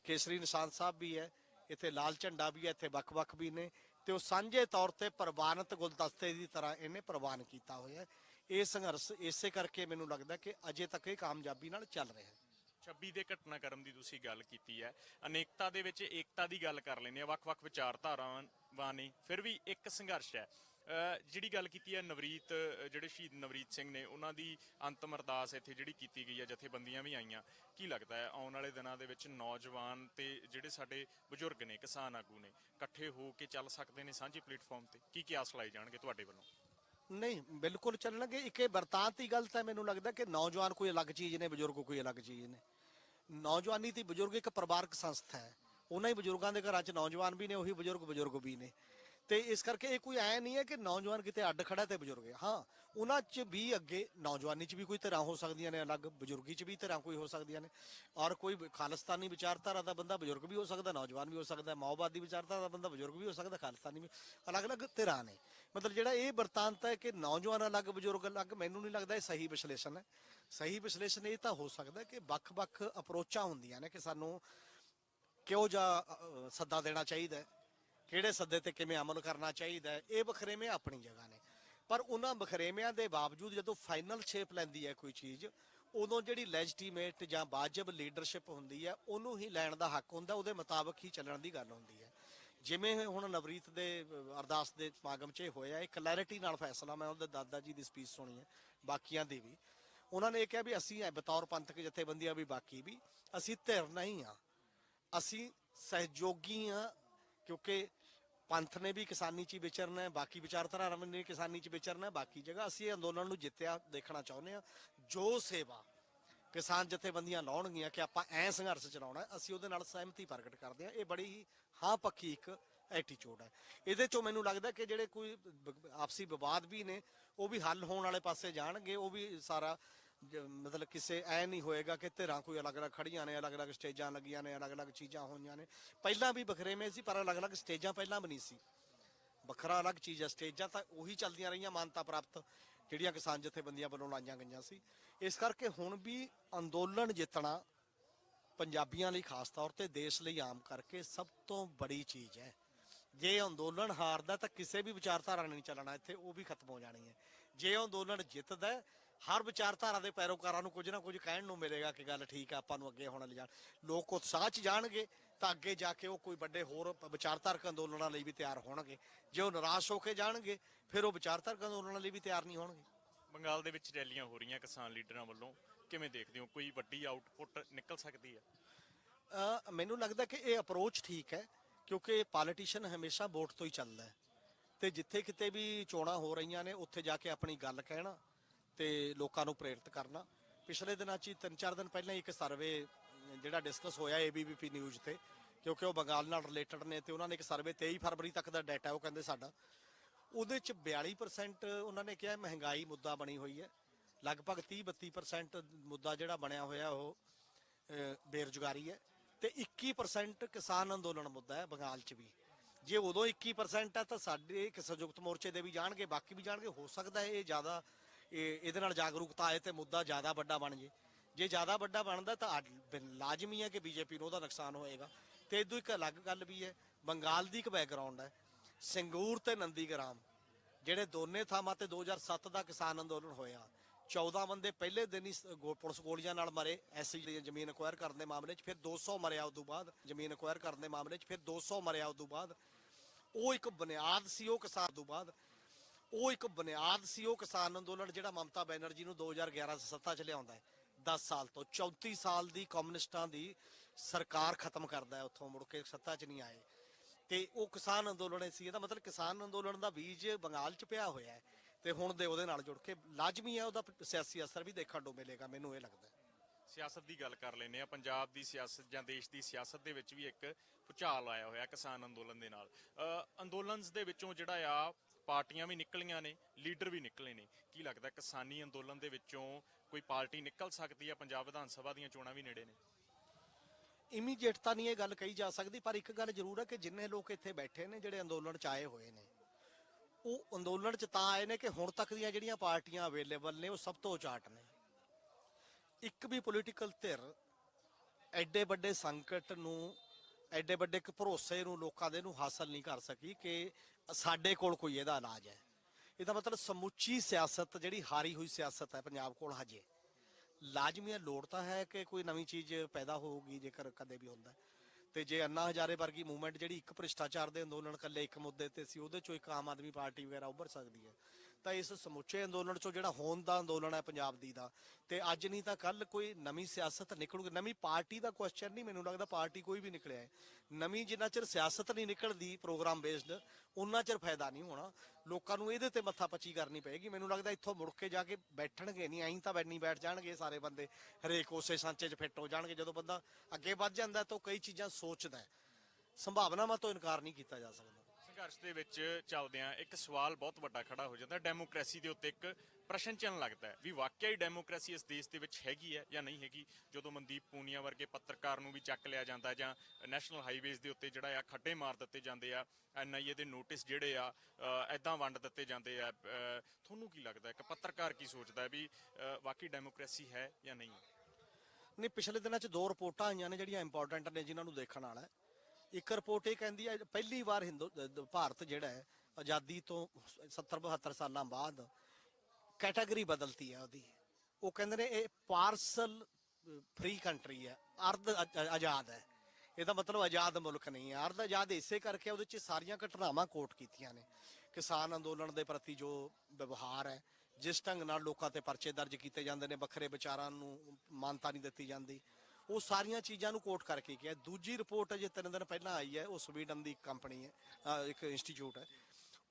ਕੇਸਰੀ ਨਿਸ਼ਾਨ ਸਾਹਿਬ ਵੀ ਹੈ, ਇੱਥੇ ਲਾਲ ਝੰਡਾ ਵੀ ਹੈ, ਇੱਥੇ ਵੱਖ-ਵੱਖ ਵੀ ਨੇ ਤੇ ਉਹ ਸਾਂਝੇ ਤੌਰ ਤੇ ਪ੍ਰਵਾਨਿਤ ਗੁਲਦਸਤੇ ਦੀ ਤਰ੍ਹਾਂ ਇਹਨੇ ਪ੍ਰਵਾਨ ਕੀਤਾ ਹੋਇਆ ਇਹ ਸੰਘਰਸ਼ ਇਸੇ ਕਰਕੇ ਮੈਨੂੰ ਲੱਗਦਾ ਕਿ ਅਜੇ ਤੱਕ ਇਹ ਕਾਮਯਾਬੀ ਨਾਲ ਚੱਲ ਰਿਹਾ ਹੈ। 26 ਦੇ ਘਟਨਾਕ੍ਰਮ ਦੀ ਤੁਸੀਂ ਗੱਲ ਕੀਤੀ ਹੈ। ਅਨੇਕਤਾ ਦੇ ਵਿੱਚ ਏਕਤਾ ਦੀ ਗੱਲ ਕਰ ਲੈਂਦੇ ਆ ਵੱਖ-ਵੱਖ ਵਿਚਾਰਧਾਰਾਵਾਂ ਨੇ, ਫਿਰ ਵੀ ਇੱਕ ਸੰਘਰਸ਼ ਹੈ। ਜਿਹੜੀ ਗੱਲ ਕੀਤੀ ਹੈ ਨਵਰੀਤ ਜਿਹੜੇ ਸ਼ਹੀਦ ਨਵਰੀਤ ਸਿੰਘ ਨੇ, ਉਹਨਾਂ ਦੀ ਅੰਤਮ ਅਰਦਾਸ ਇੱਥੇ ਜਿਹੜੀ ਕੀਤੀ ਗਈ ਹੈ, ਜਥੇਬੰਦੀਆਂ ਵੀ ਆਈਆਂ। ਕੀ ਲੱਗਦਾ ਹੈ, ਆਉਣ ਵਾਲੇ ਦਿਨਾਂ ਦੇ ਵਿੱਚ ਨੌਜਵਾਨ ਤੇ ਜਿਹੜੇ ਸਾਡੇ ਬਜ਼ੁਰਗ ਨੇ, ਕਿਸਾਨ ਆਗੂ ਨੇ, ਇਕੱਠੇ ਹੋ ਕੇ ਚੱਲ ਸਕਦੇ ਨੇ ਸਾਂਝੇ ਪਲੇਟਫਾਰਮ ਤੇ? ਕੀ ਕੀ ਆਸ ਲਾਈ ਜਾਣਗੇ ਤੁਹਾਡੇ ਵੱਲੋਂ? ਨਹੀਂ, ਬਿਲਕੁਲ ਚੱਲਣਗੇ। ਇੱਕ ਇਹ ਵਰਤਾਂਤ ਦੀ ਗੱਲ ਤਾਂ ਮੈਨੂੰ ਲੱਗਦਾ ਕਿ ਨੌਜਵਾਨ ਕੋਈ ਅਲੱਗ ਚੀਜ਼ ਨੇ, ਬਜ਼ੁਰਗ ਕੋਈ ਅਲੱਗ ਚੀਜ਼ ਨੇ। ਨੌਜਵਾਨੀ ਤੇ ਬਜ਼ੁਰਗ ਇੱਕ ਪਰਿਵਾਰਕ ਸੰਸਥਾ ਹੈ। ਉਹਨਾਂ ਹੀ ਬਜ਼ੁਰਗਾਂ ਦੇ ਘਰਾਂ 'ਚ ਨੌਜਵਾਨ ਵੀ ਨੇ, ਉਹੀ ਬਜ਼ੁਰਗ ਬਜ਼ੁਰਗ ਵੀ ਨੇ। ਤੇ ਇਸ ਕਰਕੇ ਇਹ ਕੋਈ ਐ ਨਹੀਂ ਹੈ ਕਿ ਨੌਜਵਾਨ ਕਿਤੇ ਅੱਡ ਖੜਾ ਤੇ ਬਜ਼ੁਰਗ ਹੈ। ਹਾਂ, ਉਹਨਾਂ 'ਚ ਵੀ ਅੱਗੇ ਨੌਜਵਾਨੀ 'ਚ ਵੀ ਕੋਈ ਤਰ੍ਹਾਂ ਹੋ ਸਕਦੀਆਂ ਨੇ, ਅਲੱਗ ਬਜ਼ੁਰਗੀ 'ਚ ਵੀ ਤਰ੍ਹਾਂ ਕੋਈ ਹੋ ਸਕਦੀਆਂ ਨੇ। ਔਰ ਕੋਈ ਖਾਲਿਸਤਾਨੀ ਵਿਚਾਰਧਾਰਾ ਦਾ ਬੰਦਾ ਬਜ਼ੁਰਗ ਵੀ ਹੋ ਸਕਦਾ, ਨੌਜਵਾਨ ਵੀ ਹੋ ਸਕਦਾ, ਮਾਓਵਾਦੀ ਵਿਚਾਰਧਾਰਾ ਦਾ ਬੰਦਾ ਬਜ਼ੁਰਗ ਵੀ ਹੋ ਸਕਦਾ, ਖਾਲਿਸਤਾਨੀ ਵੀ, ਅਲੱਗ-ਅਲੱਗ ਤਰ੍ਹਾਂ ਨੇ। ਮਤਲਬ ਜਿਹੜਾ ਇਹ ਵਰਤਾਂਤ ਹੈ ਕਿ ਨੌਜਵਾਨ ਅਲੱਗ, ਬਜ਼ੁਰਗ ਅਲੱਗ, ਮੈਨੂੰ ਨਹੀਂ ਲੱਗਦਾ ਇਹ ਸਹੀ ਵਿਸ਼ਲੇਸ਼ਣ ਹੈ। ਸਹੀ ਵਿਸ਼ਲੇਸ਼ਣ ਇਹ ਤਾਂ ਹੋ ਸਕਦਾ ਕਿ ਵੱਖ-ਵੱਖ ਅਪਰੋਚਾਂ ਹੁੰਦੀਆਂ ਨੇ ਕਿ ਸਾਨੂੰ ਕਿਉਂ ਜਾ ਸੱਦਾ ਦੇਣਾ ਚਾਹੀਦਾ ਹੈ। ਕਿਹੜੇ ਸੱਦੇ ਤੇ ਕਿਵੇਂ ਅਮਲ ਕਰਨਾ ਚਾਹੀਦਾ ਹੈ ਇਹ ਬਖਰੇਵੇਂ ਆਪਣੀ ਜਗ੍ਹਾ ਨੇ। ਪਰ ਉਹਨਾਂ ਬਖਰੇਵਿਆਂ ਦੇ ਬਾਵਜੂਦ ਜਦੋਂ ਫਾਈਨਲ ਸ਼ੇਪ ਲੈਂਦੀ ਹੈ ਕੋਈ ਚੀਜ਼ ਉਦੋਂ ਜਿਹੜੀ ਲੈਜੀਟੀਮੇਟ ਜਾਂ ਵਾਜਬ ਲੀਡਰਸ਼ਿਪ ਹੁੰਦੀ ਹੈ ਉਹਨੂੰ ਹੀ ਲੈਣ ਦਾ ਹੱਕ ਹੁੰਦਾ ਉਹਦੇ ਮੁਤਾਬਕ ਹੀ ਚੱਲਣ ਦੀ ਗੱਲ ਹੁੰਦੀ ਹੈ। ਜਿਵੇਂ ਹੁਣ ਨਵਰੀਤ ਦੇ ਅ, ਅਰਦਾਸ ਦੇ ਸਮਾਗਮ 'ਚ ਇਹ ਹੋਇਆ ਇਹ ਕਲੈਰਿਟੀ ਨਾਲ ਫੈਸਲਾ ਮੈਂ ਉਹਦੇ ਦਾਦਾ ਜੀ ਦੀ ਸਪੀਚ ਸੁਣੀ ਹੈ ਬਾਕੀਆਂ ਦੀ ਵੀ। ਉਹਨਾਂ ਨੇ ਇਹ ਕਿਹਾ ਵੀ ਅਸੀਂ ਐ ਬਤੌਰ ਪੰਥਕ ਜਥੇਬੰਦੀਆਂ ਵੀ ਬਾਕੀ ਵੀ ਅਸੀਂ ਧਿਰ ਨਹੀਂ ਆ ਅਸੀਂ ਸਹਿਯੋਗੀ ਆ ਕਿਉਂਕਿ ਪੰਥ ਨੇ ਵੀ ਕਿਸਾਨੀ 'ਚ ਹੀ ਵਿਚਰਨਾ ਹੈ, ਬਾਕੀ ਵਿਚਾਰਧਾਰਾਵਾਂ ਨੇ ਕਿਸਾਨੀ 'ਚ ਵਿਚਰਨਾ ਹੈ, ਬਾਕੀ ਜਗ੍ਹਾ ਅਸੀਂ ਇਹ ਅੰਦੋਲਨ ਨੂੰ ਜਿੱਤਿਆ, ਦੇਖਣਾ ਚਾਹੁੰਦੇ ਆ ਜੋ ਸੇਵਾ ਕਿਸਾਨ ਜਥੇਬੰਦੀਆਂ ਲਾਉਣਗੀਆਂ ਕਿ ਆਪਾਂ ਐ ਸੰਘਰਸ਼ ਚਲਾਉਣਾ ਅਸੀਂ ਉਹਦੇ ਨਾਲ ਸਹਿਮਤੀ ਪ੍ਰਗਟ ਕਰਦੇ ਆ ਇਹ ਬੜੀ ਹੀ ਹਾਂ ਪੱਕੀ ਇੱਕ ਐਟੀਟਿਊਡ ਹੈ। ਇਹਦੇ ਚੋਂ ਮੈਨੂੰ ਲੱਗਦਾ ਕਿ ਜਿਹੜੇ ਕੋਈ ਆਪਸੀ ਵਿਵਾਦ ਵੀ ਨੇ, ਉਹ ਵੀ ਹੱਲ ਹੋਣ ਵਾਲੇ ਪਾਸੇ ਜਾਣਗੇ, ਉਹ ਵੀ ਸਾਰਾ ਮਤਲਬ ਕਿਸੇ ਐ ਨਹੀਂ ਹੋਏਗਾ ਕਿ ਧਿਰਾਂ ਕੋਈ ਅਲੱਗ-ਅਲੱਗ ਖੜੀਆਂ ਨੇ, ਅਲੱਗ-ਅਲੱਗ ਸਟੇਜਾਂ ਲੱਗੀਆਂ ਨੇ, ਅਲੱਗ-ਅਲੱਗ ਚੀਜ਼ਾਂ ਹੋਈਆਂ ਨੇ। ਪਹਿਲਾਂ ਵੀ ਬਖਰੇਵੇਂ ਸੀ, ਪਰ ਅਲੱਗ-ਅਲੱਗ ਸਟੇਜਾਂ ਪਹਿਲਾਂ ਵੀ ਨਹੀਂ ਸੀ। ਵੱਖਰਾ ਅਲੱਗ ਚੀਜ਼ ਹੈ ਸਟੇਜਾਂ ਤਾਂ ਉਹੀ ਚੱਲਦੀਆਂ ਰਹੀਆਂ, ਮਾਨਤਾ ਪ੍ਰਾਪਤ, ਜਿਹੜੀਆਂ ਕਿਸਾਨ ਜਥੇਬੰਦੀਆਂ ਵੱਲੋਂ ਲਾਈਆਂ ਗਈਆਂ ਸੀ। ਇਸ ਕਰਕੇ ਹੁਣ ਵੀ ਅੰਦੋਲਨ ਜਿੱਤਣਾ ਪੰਜਾਬੀਆਂ ਲਈ ਖਾਸ ਤੌਰ ਤੇ ਦੇਸ਼ ਲਈ ਆਮ ਕਰਕੇ ਸਭ ਤੋਂ ਬੜੀ ਚੀਜ਼ ਹੈ। ਜੇ ਅੰਦੋਲਨ ਹਾਰਦਾ ਤਾਂ ਕਿਸੇ ਵੀ ਵਿਚਾਰਧਾਰਾ ਨੇ ਨਹੀਂ ਚੱਲਣਾ, ਇੱਥੇ ਉਹ ਵੀ ਖਤਮ ਹੋ ਜਾਣੀ ਹੈ। ਜੇ ਅੰਦੋਲਨ ਜਿੱਤਦਾ ਹਰ ਵਿਚਾਰਧਾਰਾ ਦੇ ਪੈਰੋਕਾਰਾਂ ਨੂੰ ਕੁਝ ਨਾ ਕੁਝ ਕਹਿਣ ਨੂੰ ਮਿਲੇਗਾ ਕਿ ਗੱਲ ਠੀਕ ਆ ਆਪਾਂ ਨੂੰ ਅੱਗੇ ਹੋਣਾ ਲਿਜਾਣ ਲੋਕ ਉਤਸ਼ਾਹ 'ਚ ਜਾਣਗੇ ਤਾਂ ਅੱਗੇ ਜਾ ਕੇ ਉਹ ਕੋਈ ਵੱਡੇ ਹੋਰ ਵਿਚਾਰਧਾਰਕ ਅੰਦੋਲਨਾਂ ਲਈ ਵੀ ਤਿਆਰ ਹੋਣਗੇ। ਜੇ ਉਹ ਨਿਰਾਸ਼ ਹੋ ਕੇ ਜਾਣਗੇ ਫਿਰ ਉਹ ਵਿਚਾਰਧਾਰਕ ਅੰਦੋਲਨਾਂ ਲਈ ਵੀ ਤਿਆਰ ਨਹੀਂ ਹੋਣਗੇ। ਬੰਗਾਲ ਦੇ ਵਿੱਚ ਰੈਲੀਆਂ ਹੋ ਰਹੀਆਂ ਕਿਸਾਨ ਲੀਡਰਾਂ ਵੱਲੋਂ। ਕਿਵੇਂ ਦੇਖਦੇ ਹੋ? ਕੋਈ ਵੱਡੀ ਆਊਟਪੁੱਟ ਨਿਕਲ ਸਕਦੀ ਹੈ? ਮੈਨੂੰ ਲੱਗਦਾ ਕਿ ਇਹ ਅਪਰੋਚ ਠੀਕ ਹੈ ਕਿਉਂਕਿ ਪੋਲੀਟੀਸ਼ੀਅਨ ਹਮੇਸ਼ਾ ਵੋਟ ਤੋਂ ਹੀ ਚੱਲਦਾ ਹੈ। ਤੇ ਜਿੱਥੇ ਕਿਤੇ ਵੀ ਚੋਣਾਂ ਹੋ ਰਹੀਆਂ ਨੇ ਉੱਥੇ ਜਾ ਕੇ ਆਪਣੀ ਗੱਲ ਕਹਿਣਾ ਤੇ ਲੋਕਾਂ ਨੂੰ ਪ੍ਰੇਰਿਤ ਕਰਨਾ। ਪਿਛਲੇ ਦਿਨਾਂ 'ਚ ਹੀ ਤਿੰਨ ਚਾਰ ਦਿਨ ਪਹਿਲਾਂ ਹੀ ਇੱਕ ਸਰਵੇ, ਜਿਹੜਾ ਡਿਸਕਸ ਹੋਇਆ ਏਬੀਪੀ ਨਿਊਜ਼ ਤੇ, ਕਿਉਂਕਿ ਉਹ ਬੰਗਾਲ ਨਾਲ ਰਿਲੇਟਡ ਨੇ ਤੇ ਉਹਨਾਂ ਨੇ ਇੱਕ ਸਰਵੇ 23 ਫਰਵਰੀ ਤੱਕ ਦਾ ਡਾਟਾ ਉਹ ਕਹਿੰਦੇ ਸਾਡਾ। ਉਹਦੇ ਚ 42% ਉਹਨਾਂ ਨੇ ਕਿਹਾ ਮਹਿੰਗਾਈ ਮੁੱਦਾ ਬਣੀ ਹੋਈ ਹੈ। ਲਗਭਗ 30 32% ਮੁੱਦਾ ਜਿਹੜਾ ਬਣਿਆ ਹੋਇਆ ਉਹ ਬੇਰੁਜ਼ਗਾਰੀ ਹੈ। ਤੇ 21% ਕਿਸਾਨ ਅੰਦੋਲਨ ਮੁੱਦਾ ਹੈ ਬੰਗਾਲ ਚ ਵੀ। ਜੇ ਉਦੋਂ 21% ਹੈ ਤਾਂ ਸਾਡੇ ਇੱਕ ਸੰਯੁਕਤ ਮੋਰਚੇ ਦੇ ਵੀ ਜਾਣਗੇ, ਬਾਕੀ ਵੀ ਜਾਣਗੇ, ਹੋ ਸਕਦਾ ਇਹ ਜ਼ਿਆਦਾ ਇਹ ਇਹਦੇ ਨਾਲ ਜਾਗਰੂਕਤਾ ਆਏ ਤੇ ਮੁੱਦਾ ਜ਼ਿਆਦਾ ਵੱਡਾ ਬਣ ਜੇ। ਜੇ ਜ਼ਿਆਦਾ ਵੱਡਾ ਬਣਦਾ ਤਾਂ ਅੱਡ- ਬਿਨ- ਲਾਜ਼ਮੀ ਹੈ ਕਿ ਬੀਜੇਪੀ ਨੂੰ ਉਹਦਾ ਨੁਕਸਾਨ ਹੋਏਗਾ। ਤੇ ਇਦੋਂ ਇੱਕ ਅਲੱਗ ਗੱਲ ਵੀ ਹੈ, ਬੰਗਾਲ ਦੀ ਇੱਕ ਬੈਕਗ੍ਰਾਉਂਡ ਹੈ, ਸਿੰਗੂਰ ਤੇ ਨੰਦੀਗ੍ਰਾਮ, ਜਿਹੜੇ ਦੋਨੇ ਥਾਵਾਂ ਤੇ 2007 ਦਾ ਕਿਸਾਨ ਅੰਦੋਲਨ ਹੋਇਆ। 14 ਬੰਦੇ ਪਹਿਲੇ ਦਿਨ ਹੀ ਗੋ- ਪੁਲਿਸ ਗੋਲੀਆਂ ਨਾਲ ਮਰੇ, ਐਸਸੀ ਦੀ ਜ਼ਮੀਨ ਅਕਵਾਇਰ ਕਰਨ ਦੇ ਮਾਮਲੇ 'ਚ, ਫਿਰ 200 ਮਰਿਆ ਉਸ ਤੋਂ ਬਾਅਦ, ਜ਼ਮੀਨ ਅਕਵਾਇਰ ਕਰਨ ਦੇ ਮਾਮਲੇ 'ਚ, ਫਿਰ 200 ਮਰਿਆ ਉਸ ਤੋਂ ਬਾਅਦ। ਉਹ ਇੱਕ ਬੁਨਿਆਦ ਸੀ, ਉਹ ਕਿਸਾਨ ਤੋਂ ਬਾਅਦ। ਉਹ ਇੱਕ ਬੁਨਿਆਦ ਸੀ ਉਹ ਕਿਸਾਨ ਅੰਦੋਲਨ ਜਿਹੜਾ ਮਮਤਾ ਬੈਨਰਜੀ ਨੂੰ 2011 ਚ ਸੱਤਾ 'ਚ ਲਿਆਉਂਦਾ ਹੈ 10 ਸਾਲ ਤੋਂ। 34 ਸਾਲ ਦੀ ਕਮਿਊਨਿਸਟਾਂ ਦੀ ਸਰਕਾਰ ਖਤਮ ਕਰਦਾ ਹੈ ਉੱਥੋਂ ਮੁੜ ਕੇ ਸੱਤਾ 'ਚ ਨਹੀਂ ਆਏ। ਤੇ ਉਹ ਕਿਸਾਨ ਅੰਦੋਲਨ ਸੀ ਇਹਦਾ ਮਤਲਬ ਕਿਸਾਨ ਅੰਦੋਲਨ ਦਾ ਬੀਜ ਬੰਗਾਲ 'ਚ ਪਿਆ ਹੋਇਆ ਹੈ। ਤੇ ਹੁਣ ਦੇ ਉਹਦੇ ਨਾਲ ਜੁੜ ਕੇ ਲਾਜ਼ਮੀ ਹੈ ਉਹਦਾ ਸਿਆਸੀ ਅਸਰ ਵੀ ਦੇਖਣ ਨੂੰ ਮਿਲੇਗਾ ਮੈਨੂੰ ਇਹ ਲੱਗਦਾ ਹੈ। ਸਿਆਸਤ ਦੀ ਗੱਲ ਕਰ ਲੈਨੇ ਆ ਪੰਜਾਬ ਦੀ ਸਿਆਸਤ ਜਾਂ ਦੇਸ਼ ਦੀ ਸਿਆਸਤ ਦੇ ਵਿੱਚ ਵੀ ਇੱਕ ਭੁਚਾਲ ਆਇਆ ਹੋਇਆ ਕਿਸਾਨ ਅੰਦੋਲਨ ਦੇ ਨਾਲ। ਅ, ਅੰਦੋਲਨਸ ਦੇ ਵਿੱਚੋਂ ਜਿਹੜਾ ਆ ਪਾਰਟੀਆਂ ਵੀ ਨਿਕਲੀਆਂ ਨੇ, ਲੀਡਰ ਵੀ ਨਿਕਲੇ ਨੇ। ਕੀ ਲੱਗਦਾ ਕਿਸਾਨੀ ਅੰਦੋਲਨ ਦੇ ਵਿੱਚੋਂ ਕੋਈ ਪਾਰਟੀ ਨਿਕਲ ਸਕਦੀ ਹੈ? ਪੰਜਾਬ ਵਿਧਾਨ ਸਭਾ ਦੀਆਂ ਚੋਣਾਂ ਵੀ ਨੇੜੇ ਨੇ। ਇਮੀਡੀਏਟ ਤਾਂ ਨਹੀਂ ਇਹ ਗੱਲ ਕਹੀ ਜਾ ਸਕਦੀ, ਪਰ ਇੱਕ ਗੱਲ ਜ਼ਰੂਰ ਹੈ ਕਿ ਜਿੰਨੇ ਲੋਕ ਇੱਥੇ ਬੈਠੇ ਨੇ, ਜਿਹੜੇ ਅੰਦੋਲਨ 'ਚ ਆਏ ਹੋਏ ਨੇ, ਉਹ ਅੰਦੋਲਨ 'ਚ ਤਾਂ ਆਏ ਨੇ ਕਿ ਹੁਣ ਤੱਕ ਦੀਆਂ ਜਿਹੜੀਆਂ ਪਾਰਟੀਆਂ ਅਵੇਲੇਬਲ ਨੇ, ਉਹ ਸਭ ਤੋਂ ਉਚਾਟ ਨੇ। ਇੱਕ ਵੀ ਪੋਲੀਟੀਕਲ ਧਿਰ ਐਡੇ ਵੱਡੇ ਸੰਕਟ ਨੂੰ ਐਡੇ ਵੱਡੇ ਇੱਕ ਭਰੋਸੇ ਨੂੰ ਲੋਕਾਂ ਦੇ ਨੂੰ ਹਾਸਲ ਨਹੀਂ ਕਰ ਸਕੀ ਕਿ ਸਾਡੇ ਕੋਲ ਕੋਈ ਇਹਦਾ ਇਲਾਜ ਹੈ। ਇਹਦਾ ਮਤਲਬ ਸਮੁੱਚੀ ਸਿਆਸਤ ਜਿਹੜੀ ਹਾਰੀ ਹੋਈ ਸਿਆਸਤ ਹੈ ਪੰਜਾਬ ਕੋਲ ਹਜੇ। ਲਾਜ਼ਮੀ ਹੈ, ਲੋੜ ਤਾਂ ਹੈ ਕਿ ਕੋਈ ਨਵੀਂ ਚੀਜ਼ ਪੈਦਾ ਹੋਊਗੀ ਜੇਕਰ ਕਦੇ ਵੀ ਹੁੰਦਾ। ਤੇ ਜੇ ਅੰਨਾ ਹਜ਼ਾਰੇ ਵਰਗੀ ਮੂਵਮੈਂਟ ਜਿਹੜੀ ਇੱਕ ਭ੍ਰਿਸ਼ਟਾਚਾਰ ਦੇ ਅੰਦੋਲਨ ਕੱਲੇ ਇੱਕ ਮੁੱਦੇ ਤੇ ਸੀ ਉਹਦੇ ਚੋਂ ਇੱਕ ਆਮ ਆਦਮੀ ਪਾਰਟੀ ਵਗੈਰਾ ਉੱਭਰ ਸਕਦੀ ਹੈ। ਤਾਂ ਇਸ ਸਮੁੱਚੇ ਅੰਦੋਲਨ ਚੋਂ ਜਿਹੜਾ ਹੋਣ ਦਾ ਅੰਦੋਲਨ ਹੈ ਪੰਜਾਬ ਦੀ ਦਾ, ਤੇ ਅੱਜ ਨਹੀਂ ਤਾਂ ਕੱਲ ਕੋਈ ਨਵੀਂ ਸਿਆਸਤ ਨਿਕਲੂਗੀ, ਨਵੀਂ ਪਾਰਟੀ ਦਾ ਕੁਐਸਚਨ ਨਹੀਂ ਮੈਨੂੰ ਲੱਗਦਾ ਪਾਰਟੀ ਕੋਈ ਵੀ ਨਿਕਲਿਆ ਹੈ। ਨਵੀਂ ਜਿੰਨਾ ਚਿਰ ਸਿਆਸਤ ਨਹੀਂ ਨਿਕਲਦੀ ਪ੍ਰੋਗਰਾਮ ਬੇਸਡ ਉਹਨਾਂ ਚਿਰ ਫਾਇਦਾ ਨਹੀਂ ਹੋਣਾ। ਲੋਕਾਂ ਨੂੰ ਇਹਦੇ ਤੇ ਮੱਥਾ ਪੱਚੀ ਕਰਨੀ ਪਏਗੀ। ਮੈਨੂੰ ਲੱਗਦਾ ਇੱਥੋਂ ਮੁੜ ਕੇ ਜਾ ਕੇ ਬੈਠਣਗੇ ਨਹੀਂ, ਐਂ ਤਾਂ ਬੈਠ ਬੈਠ ਜਾਣਗੇ ਸਾਰੇ ਬੰਦੇ। ਹਰੇਕ ਉਸੇ ਸਾਂਚੇ 'ਚ ਫਿੱਟ ਹੋ ਜਾਣਗੇ। ਜਦੋਂ ਬੰਦਾ ਅੱਗੇ ਵੱਧ ਜਾਂਦਾ ਤਾਂ ਉਹ ਕਈ ਚੀਜ਼ਾਂ ਸੋਚਦਾ ਹੈ। ਸੰਭਾਵਨਾਵਾਂ ਤੋਂ ਇਨਕਾਰ ਨਹੀਂ ਕੀਤਾ ਜਾ ਸਕਦਾ। ਸੰਘਰਸ਼ ਦੇ ਵਿੱਚ ਚੱਲਦਿਆਂ ਇੱਕ ਸਵਾਲ ਬਹੁਤ ਵੱਡਾ ਖੜਾ ਹੋ ਜਾਂਦਾ। ਡੈਮੋਕ੍ਰੇਸੀ ਦੇ ਉੱਤੇ ਇੱਕ ਪ੍ਰਸ਼ਨ ਚਿੰਨ੍ਹ ਲੱਗਦਾ ਹੈ ਵੀ ਵਾਕਿਆ ਹੀ ਡੈਮੋਕ੍ਰੇਸੀ ਇਸ ਦੇਸ਼ ਦੇ ਵਿੱਚ ਹੈਗੀ ਹੈ ਜਾਂ ਨਹੀਂ ਹੈਗੀ? ਜਦੋਂ ਮਨਦੀਪ ਪੂਨੀਆ ਵਰਗੇ ਪੱਤਰਕਾਰ ਨੂੰ ਵੀ ਚੱਕ ਲਿਆ ਜਾਂਦਾ ਜਾਂ ਨੈਸ਼ਨਲ ਹਾਈਵੇਜ਼ ਦੇ ਉੱਤੇ ਜਿਹੜਾ ਆ ਖੱਡੇ ਮਾਰ ਦਿੱਤੇ ਜਾਂਦੇ ਆ ਐਨਆਈਏ ਦੇ ਨੋਟਿਸ ਜਿਹੜੇ ਆ ਐਦਾਂ ਵੰਡ ਦਿੱਤੇ ਜਾਂਦੇ ਆ ਤੁਹਾਨੂੰ ਕੀ ਲੱਗਦਾ ਇੱਕ ਪੱਤਰਕਾਰ ਕੀ ਸੋਚਦਾ ਵੀ ਵਾਕਈ ਡੈਮੋਕ੍ਰੇਸੀ ਹੈ ਜਾਂ ਨਹੀਂ? ਨਹੀਂ, ਪਿਛਲੇ ਦਿਨਾਂ 'ਚ ਦੋ ਰਿਪੋਰਟਾਂ ਆਈਆਂ ਨੇ ਜਿਹੜੀਆਂ ਇੰਪੋਰਟੈਂਟ ਨੇ, ਜਿਨ੍ਹਾਂ ਨੂੰ ਦੇਖਣ ਵਾਲਾ ਹੈ। ਇੱਕ ਰਿਪੋਰਟ ਇਹ ਕਹਿੰਦੀ ਹੈ, ਪਹਿਲੀ ਵਾਰ ਹਿੰਦੂ ਭਾਰਤ ਜਿਹੜਾ ਹੈ, ਆਜ਼ਾਦੀ ਤੋਂ 70 72 ਸਾਲਾਂ ਬਾਅਦ ਕੈਟਾਗਰੀ ਬਦਲਤੀ ਹੈ ਉਹਦੀ। ਉਹ ਕਹਿੰਦੇ ਨੇ ਇਹ ਪਾਰਸਲ ਫ੍ਰੀ ਕੰਟਰੀ ਹੈ, ਅਰਧ ਆਜ਼ਾਦ ਹੈ। ਇਹਦਾ ਮਤਲਬ ਆਜ਼ਾਦ ਮੁਲਕ ਨਹੀਂ ਹੈ। ਅਰਧ ਆਜ਼ਾਦ ਇਸੇ ਕਰਕੇ ਉਹਦੇ 'ਚ ਸਾਰੀਆਂ ਘਟਨਾਵਾਂ ਕੋਟ ਕੀਤੀਆਂ ਨੇ। ਕਿਸਾਨ ਅੰਦੋਲਨ ਦੇ ਪ੍ਰਤੀ ਜੋ ਵਿਵਹਾਰ ਹੈ, ਜਿਸ ਢੰਗ ਨਾਲ ਲੋਕਾਂ ਤੇ ਪਰਚੇ ਦਰਜ ਕੀਤੇ ਜਾਂਦੇ ਨੇ, ਵੱਖਰੇ ਵਿਚਾਰਾਂ ਨੂੰ ਮਾਨਤਾ ਨਹੀਂ ਦਿੱਤੀ ਜਾਂਦੀ। ਉਹ ਸਾਰੀਆਂ ਚੀਜ਼ਾਂ ਨੂੰ ਕੋਟ ਕਰਕੇ ਕਿਹਾ। ਦੂਜੀ ਰਿਪੋਰਟ ਅਜੇ ਤਿੰਨ ਦਿਨ ਪਹਿਲਾਂ ਆਈ ਹੈ, ਉਹ ਸਵੀਡਨ ਦੀ ਇੱਕ ਕੰਪਨੀ ਹੈ ਇੱਕ ਇੰਸਟੀਚਿਊਟ ਹੈ।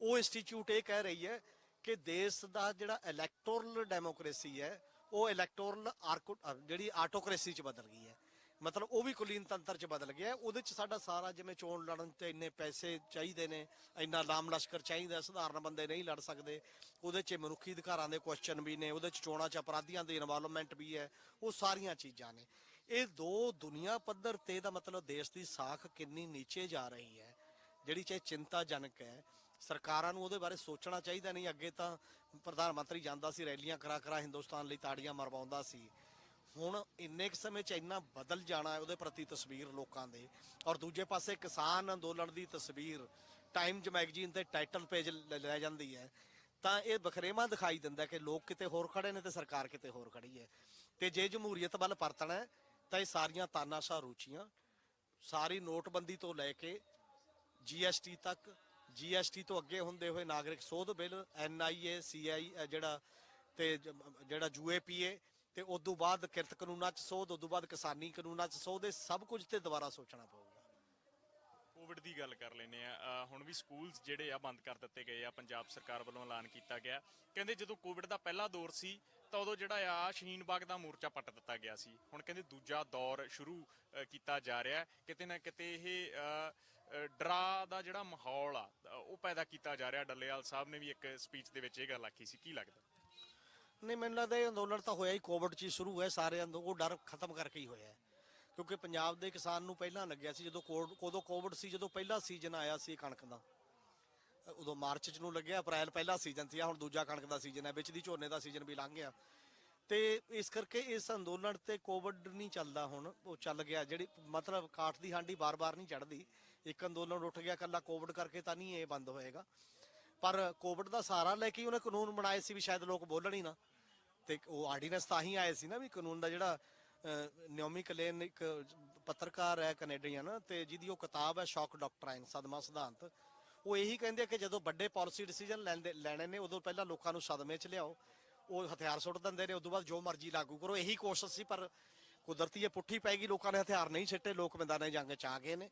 ਉਹ ਇੰਸਟੀਚਿਊਟ ਇਹ ਕਹਿ ਰਹੀ ਹੈ ਕਿ ਦੇਸ਼ ਦਾ ਜਿਹੜਾ ਇਲੈਕਟੋਰਲ ਡੈਮੋਕ੍ਰੇਸੀ ਹੈ, ਉਹ ਇਲੈਕਟੋਰਲ ਆਰਕੋ ਜਿਹੜੀ ਆਟੋਕ੍ਰੇਸੀ ਚ ਬਦਲ ਗਈ ਹੈ। ਮਤਲਬ ਉਹ ਵੀ ਕੁਲੀਨ ਤੰਤਰ ਚ ਬਦਲ ਗਿਆ। ਉਹਦੇ ਚ ਸਾਡਾ ਸਾਰਾ ਜਿਵੇਂ ਚੋਣ ਲੜਨ ਤੇ ਇੰਨੇ ਪੈਸੇ ਚਾਹੀਦੇ ਨੇ, ਇੰਨਾ ਲਾਮ ਲਸ਼ਕਰ ਚਾਹੀਦਾ, ਸਧਾਰਨ ਬੰਦੇ ਨਹੀਂ ਲੜ ਸਕਦੇ। ਉਹਦੇ ਚ ਮਨੁੱਖੀ ਅਧਿਕਾਰਾਂ ਦੇ ਕੁਐਸਚਨ ਵੀ ਨੇ, ਉਹਦੇ ਚ ਚੋਣਾਂ ਚ ਅਪਰਾਧੀਆਂ ਦੀ ਇਨਵੋਲਵਮੈਂਟ ਵੀ ਹੈ। ਉਹ ਸਾਰੀਆਂ ਚੀਜ਼ਾਂ ਨੇ। ਇਹ ਦੋ ਦੁਨੀਆ ਪੱਧਰ ਤੇ ਦਾ ਮਤਲਬ ਦੇਸ਼ ਦੀ ਸਾਖ ਕਿੰਨੀ ਨੀਚੇ ਜਾ ਰਹੀ ਹੈ, ਜਿਹੜੀ ਚਾਹੇ ਚਿੰਤਾਜਨਕ ਹੈ। ਸਰਕਾਰਾਂ ਨੂੰ ਉਹਦੇ ਬਾਰੇ ਸੋਚਣਾ ਚਾਹੀਦਾ ਨਹੀਂ, ਅੱਗੇ ਤਾਂ ਪ੍ਰਧਾਨ ਮੰਤਰੀ ਜਾਂਦਾ ਸੀ, ਰੈਲੀਆਂ ਕਰਾ ਕਰਾ ਹਿੰਦੁਸਤਾਨ ਲਈ ਤਾੜੀਆਂ ਮਰਵਾਉਂਦਾ ਸੀ। ਹੁਣ ਇੰਨੇ ਕੁ ਸਮੇਂ ਚ ਇੰਨਾ ਬਦਲ ਜਾਣਾ ਹੈ ਉਹਦੇ ਪ੍ਰਤੀ ਤਸਵੀਰ ਲੋਕਾਂ ਦੇ। ਔਰ ਦੂਜੇ ਪਾਸੇ ਕਿਸਾਨ ਅੰਦੋਲਨ ਦੀ ਤਸਵੀਰ ਟਾਈਮਜ਼ ਮੈਗਜ਼ੀਨ ਤੇ ਟਾਈਟਲ ਪੇਜ ਲੈ ਜਾਂਦੀ ਹੈ। ਤਾਂ ਇਹ ਬਖਰੇਵਾ ਦਿਖਾਈ ਦਿੰਦਾ ਕਿ ਲੋਕ ਕਿਤੇ ਹੋਰ ਖੜੇ ਨੇ ਤੇ ਸਰਕਾਰ ਕਿਤੇ ਹੋਰ ਖੜੀ ਹੈ। ਤੇ ਜੇ ਜਮਹੂਰੀਅਤ ਵੱਲ ਪਰਤਣਾ ਹੈ ਤਾਂ ਇਹ ਸਾਰੀਆਂ ਤਾਨਾਸ਼ਾਹ ਰੁਚੀਆਂ ਸਾਰੀ ਨੋਟਬੰਦੀ ਤੋਂ ਲੈ ਕੇ ਜੀਐਸਟੀ ਤੱਕ ਜੀਐਸਟੀ ਤੋਂ ਅੱਗੇ ਹੁੰਦੇ ਹੋਏ ਨਾਗਰਿਕ ਸੋਧ ਬਿੱਲ ਐਨਆਈਏ ਸੀਆਈ ਜਿਹੜਾ ਤੇ ਜ- ਜਿਹੜਾ ਯੂਏਪੀਏ ਤੇ ਉਸ ਤੋਂ ਬਾਅਦ ਕਿਰਤ ਕਾਨੂੰਨਾਂ 'ਚ ਸੋਧ ਉਸ ਤੋਂ ਬਾਅਦ ਕਿਸਾਨੀ ਕਾਨੂੰਨਾਂ 'ਚ ਸੋਧ, ਇਹ ਸਭ ਕੁਝ ਤੇ ਦੁਬਾਰਾ ਸੋਚਣਾ ਪਊਗਾ। ਕੋਵਿਡ ਦੀ ਗੱਲ ਕਰ ਲੈਨੇ ਆ। ਹੁਣ ਵੀ ਸਕੂਲਸ ਜਿਹੜੇ ਆ ਬੰਦ ਕਰ ਦਿੱਤੇ ਗਏ ਆ, ਪੰਜਾਬ ਸਰਕਾਰ ਵੱਲੋਂ ਐਲਾਨ ਕੀਤਾ ਗਿਆ। ਕਹਿੰਦੇ ਜਦੋਂ ਕੋਵਿਡ ਦਾ ਪਹਿਲਾ ਦੌਰ ਸੀ, ਤਾਂ ਉਦੋਂ ਜਿਹੜਾ ਆ ਸ਼ਹੀਨ ਬਾਗ ਦਾ ਮੋਰਚਾ ਪੱਟ ਦਿੱਤਾ ਗਿਆ ਸੀ। ਹੁਣ ਕਹਿੰਦੇ ਦੂਜਾ ਦੌਰ ਸ਼ੁਰੂ ਕੀਤਾ ਜਾ ਰਿਹਾ ਕਿਤੇ ਨਾ ਕਿਤੇ ਇਹ ਡਰਾ ਦਾ ਜਿਹੜਾ ਮਾਹੌਲ ਆ ਉਹ ਪੈਦਾ ਕੀਤਾ ਜਾ ਰਿਹਾ। ਡੱਲੇਵਾਲ ਸਾਹਿਬ ਨੇ ਵੀ ਇੱਕ ਸਪੀਚ ਦੇ ਵਿੱਚ ਇਹ ਗੱਲ ਆਖੀ ਸੀ। ਕੀ ਲੱਗਦਾ? ਨਹੀਂ, ਮੈਨੂੰ ਲੱਗਦਾ ਇਹ ਅੰਦੋਲਨ ਤਾਂ ਹੋਇਆ ਹੀ ਕੋਵਿਡ 'ਚ ਸ਼ੁਰੂ ਹੋਇਆ ਸਾਰੇ ਅੰਦੋ ਉਹ ਡਰ ਖਤਮ ਕਰਕੇ ਹੀ ਹੋਇਆ ਕਿਉਂਕਿ ਪੰਜਾਬ ਦੇ ਕਿਸਾਨ ਨੂੰ ਪਹਿਲਾਂ ਲੱਗਿਆ ਸੀ ਜਦੋਂ ਕੋਵਿਡ ਉਦੋਂ ਕੋਵਿਡ ਸੀ, ਜਦੋਂ ਪਹਿਲਾ ਸੀਜ਼ਨ ਆਇਆ ਸੀ ਕਣਕ ਦਾ। ਉਦੋਂ ਮਾਰਚ ਚ ਨੂੰ ਲੱਗਿਆ, ਅਪ੍ਰੈਲ ਪਹਿਲਾ ਸੀਜ਼ਨ ਸੀ ਹੁਣ ਦੂਜਾ ਕਣਕ ਦਾ ਸੀਜ਼ਨ ਹੈ, ਵਿੱਚ ਦੀ ਝੋਨੇ ਦਾ ਸੀਜ਼ਨ ਵੀ ਲੰਘ ਗਿਆ। ਤੇ ਇਸ ਕਰਕੇ ਇਸ ਅੰਦੋਲਨ ਤੇ ਕੋਵਿਡ ਨਹੀਂ ਚੱਲਦਾ ਹੁਣ, ਉਹ ਚੱਲ ਗਿਆ। ਜਿਹੜੀ ਮਤਲਬ ਕਾਠ ਦੀ ਹਾਂਡੀ ਬਾਰ-ਬਾਰ ਨਹੀਂ ਚੜਦੀ ਇੱਕ ਅੰਦੋਲਨ ਉੱਠ ਗਿਆ ਕੱਲਾ ਕੋਵਿਡ ਕਰਕੇ ਤਾਂ ਨਹੀਂ ਇਹ ਬੰਦ ਹੋਏਗਾ। ਪਰ ਕੋਵਿਡ ਦਾ ਸਹਾਰਾ ਲੈ ਕੇ ਉਹਨੇ ਕਾਨੂੰਨ ਬਣਾਏ ਸੀ ਵੀ ਸ਼ਾਇਦ ਲੋਕ ਬੋਲਣ ਹੀ ਨਾ। ਤੇ ਉਹ ਆਰਡੀਨੈਂਸ ਤਾਂ ਹੀ ਆਏ ਸੀ ਨਾ ਵੀ ਕਾਨੂੰਨ ਦਾ ਜਿਹੜਾ ਨਿਓਮੀ ਕਲੇਨ ਇੱਕ ਪੱਤਰਕਾਰ ਹੈ ਕੈਨੇਡੀਅਨ ਤੇ ਜਿਹਦੀ ਉਹ ਕਿਤਾਬ ਹੈ ਸ਼ੌਕ ਡਾਕਟਰਾਈਨ, ਸਦਮਾ ਸਿਧਾਂਤ। ਉਹ ਇਹੀ ਕਹਿੰਦੇ ਕਿ ਜਦੋਂ ਵੱਡੇ ਪਾਲਿਸੀ ਡਿਸੀਜਨ ਲੈਂਦੇ, ਲੈਣੇ ਨੇ, ਉਦੋਂ ਪਹਿਲਾਂ ਲੋਕਾਂ ਨੂੰ ਸਦਮੇ 'ਚ ਲਿਆਓ। ਉਹ ਹਥਿਆਰ ਸੁੱਟ ਦਿੰਦੇ ਨੇ, ਉਦੋਂ ਬਾਅਦ ਜੋ ਮਰਜ਼ੀ ਲਾਗੂ ਕਰੋ, ਇਹੀ ਕੋਸ਼ਿਸ਼ ਸੀ, ਪਰ ਕੁਦਰਤੀ ਇਹ ਪੁੱਠੀ ਪੈ ਗਈ, ਲੋਕਾਂ ਨੇ ਹਥਿਆਰ ਨਹੀਂ ਛੱਟੇ ਲੋਕ ਮੈਦਾਨੇ ਜੰਗ ਚ ਆ ਗਏ ਨੇ।